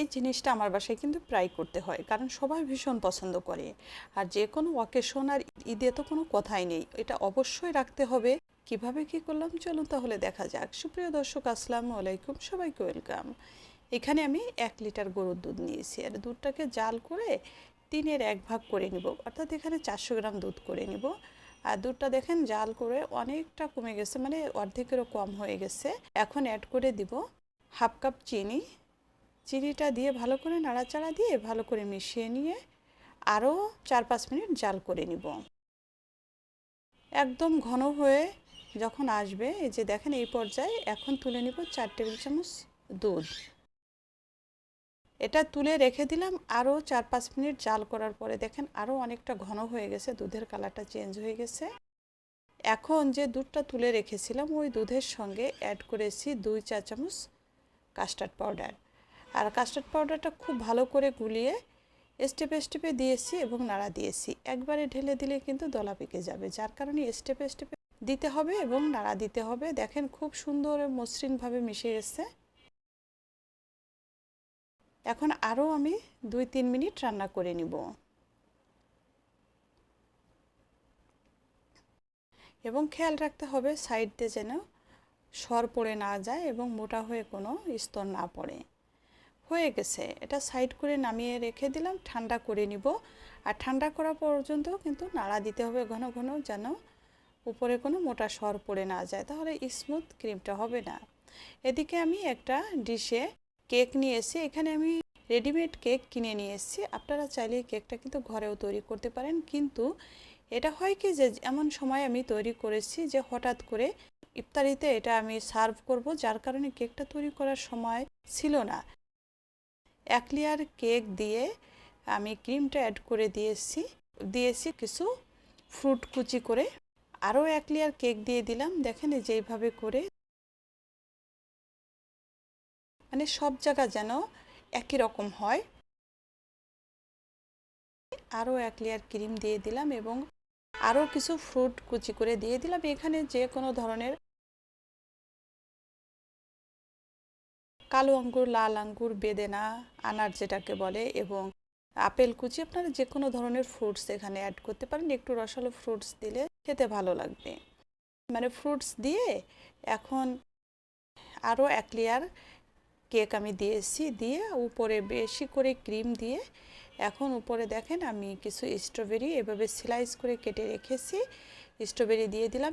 এই জিনিসটা আমার বাসায় কিন্তু প্রায় করতে হয়, কারণ সবাই ভীষণ পছন্দ করে। আর যে কোনো ওয়াকেশন আর ঈদে তো কোনো কথাই নেই, এটা অবশ্যই রাখতে হবে। কীভাবে কি করলাম চলুন তাহলে দেখা যাক। সুপ্রিয় দর্শক, আসসালামু আলাইকুম, সবাইকে ওয়েলকাম। এখানে আমি এক লিটার গরুর দুধ নিয়েছি, আর দুধটাকে জাল করে তিনের এক ভাগ করে নিব, অর্থাৎ এখানে চারশো গ্রাম দুধ করে নিব। আর দুধটা দেখেন জাল করে অনেকটা কমে গেছে মানে অর্ধেকেরও কম হয়ে গেছে। এখন অ্যাড করে দিব হাফ কাপ চিনি চিনিটা দিয়ে ভালো করে নাড়াচাড়া দিয়ে ভালো করে মিশিয়ে নিয়ে আরও চার পাঁচ মিনিট জাল করে নিব। একদম ঘন হয়ে যখন আসবে, এই যে দেখেন এই পর্যায়ে এখন তুলে নিব চার টেবিল চামচ দুধ। এটা তুলে রেখে দিলাম, আরও চার পাঁচ মিনিট জাল করার পরে দেখেন আরও অনেকটা ঘন হয়ে গেছে, দুধের কালারটা চেঞ্জ হয়ে গেছে। এখন যে দুধটা তুলে রেখেছিলাম, ওই দুধের সঙ্গে অ্যাড করেছি দুই চা চামচ কাস্টার্ড পাউডার আর কাস্টার্ড পাউডারটা খুব ভালো করে গুলিয়ে স্টেপে স্টেপে দিয়েছি এবং নাড়া দিয়েছি। একবারে ঢেলে দিলে কিন্তু দলা পেকে যাবে, যার কারণে স্টেপে স্টেপে দিতে হবে এবং নাড়া দিতে হবে। দেখেন খুব সুন্দর মসৃণভাবে মিশে গেছে এখন আরও আমি দুই তিন মিনিট রান্না করে নিব। এবং খেয়াল রাখতে হবে সাইড দিয়ে যেন সর পড়ে না যায় এবং মোটা হয়ে কোনো স্তর না পড়ে। হয়ে গেছে। এটা সাইড করে নামিয়ে রেখে দিলাম, ঠান্ডা করে নিব। আর ঠান্ডা করা পর্যন্ত কিন্তু নাড়া দিতে হবে ঘন ঘন যেন উপরে কোনো মোটা সর পড়ে না যায়, তাহলে স্মুথ ক্রিমটা হবে না। এদিকে আমি একটা ডিশে কেক নিয়ে এসেছি। এখানে আমি রেডিমেড কেক কিনে নিয়ে এসেছি। আপনারা চাইলে কেকটা কিন্তু ঘরেও তৈরি করতে পারেন। কিন্তু এটা হয় কি যে এমন সময় আমি তৈরি করেছি যে হঠাৎ করে ইফতারিতে এটা আমি সার্ভ করব, যার কারণে কেকটা তৈরি করার সময় ছিল না। এক লেয়ার কেক দিয়ে আমি ক্রিমটা অ্যাড করে দিয়েছি। দিয়েছি কিছু ফ্রুট কুচি করে। আরও এক লেয়ার কেক দিয়ে দিলাম। দেখেন যেইভাবে করে। মানে সব জায়গা যেন একই রকম হয়। আরও এক লেয়ার ক্রিম দিয়ে দিলাম এবং আরও কিছু ফ্রুট কুচি করে দিয়ে দিলাম। এখানে যে কোনো ধরনের কালো আঙ্গুর, লাল আঙ্গুর, বেদেনা, আনার যেটাকে বলে এবং আপেল কুচি, আপনারা যে কোনো ধরনের ফ্রুটস এখানে অ্যাড করতে পারেন। একটু রসালো ফ্রুটস দিলে খেতে ভালো লাগবে। মানে ফ্রুটস দিয়ে এখন আরও এক লেয়ার কেক আমি দিয়েছি। দিয়ে উপরে বেশি করে ক্রিম দিয়ে এখন উপরে দেখেন আমি কিছু স্ট্রবেরি এভাবে স্লাইস করে কেটে রেখেছি। স্ট্রবেরি দিয়ে দিলাম।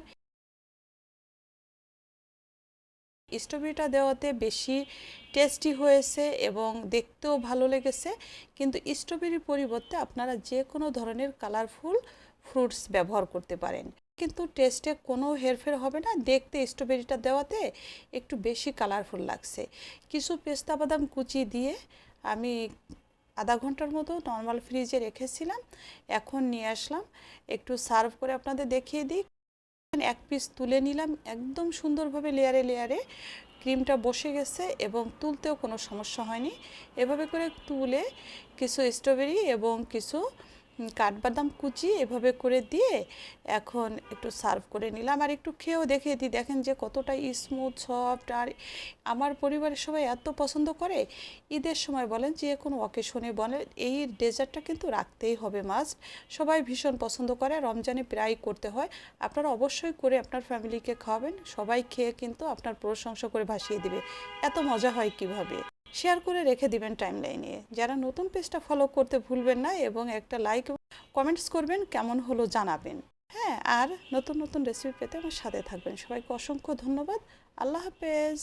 স্ট্রবেরিটা দেওয়াতে বেশি টেস্টি হয়েছে এবং দেখতেও ভালো লেগেছে। কিন্তু স্ট্রবেরির পরিবর্তে আপনারা যে কোনো ধরনের কালারফুল ফ্রুটস ব্যবহার করতে পারেন। কিন্তু টেস্টে কোনো হেরফের হবে না। দেখতে স্ট্রবেরিটা দেওয়াতে একটু বেশি কালারফুল লাগছে। কিছু পেস্তা বাদাম কুচি দিয়ে আমি আধা ঘণ্টার মতো নর্মাল ফ্রিজে রেখেছিলাম। এখন নিয়ে আসলাম। একটু সার্ভ করে আপনাদের দেখিয়ে দিই। এক পিস তুলে নিলাম, একদম সুন্দরভাবে লেয়ারে লেয়ারে ক্রিমটা বসে গেছে এবং তুলতেও কোনো সমস্যা হয়নি। এভাবে করে তুলে কিছু স্ট্রবেরি এবং কিছু কাঠবাদাম কুচি এভাবে করে দিয়ে এখন একটু সার্ভ করে নিলাম। আর একটু খেয়েও দেখিয়ে দিই, দেখেন যে কতটা স্মুথ সফট আর আমার পরিবারের সবাই এত পছন্দ করে। ঈদের সময় বলেন, যে কোনো অকেশনে বলেন, এই ডেজার্টটা কিন্তু রাখতেই হবে মাস্ট সবাই ভীষণ পছন্দ করে, রমজানে প্রায় করতে হয়। আপনারা অবশ্যই করে আপনার ফ্যামিলিকে খাওয়াবেন, সবাই খেয়ে কিন্তু আপনার প্রশংসা করে ভাসিয়ে দেবে। এত মজা হয় কীভাবে? শেয়ার করে রেখে দিবেন টাইম লাইনে যারা নতুন পেজটা ফলো করতে ভুলবেন না এবং একটা লাইক কমেন্টস করবেন, কেমন হলো জানাবেন। হ্যাঁ আর নতুন নতুন রেসিপি পেতে আমার সাথে থাকবেন। সবাইকে অসংখ্য ধন্যবাদ। আল্লাহ হাফেজ।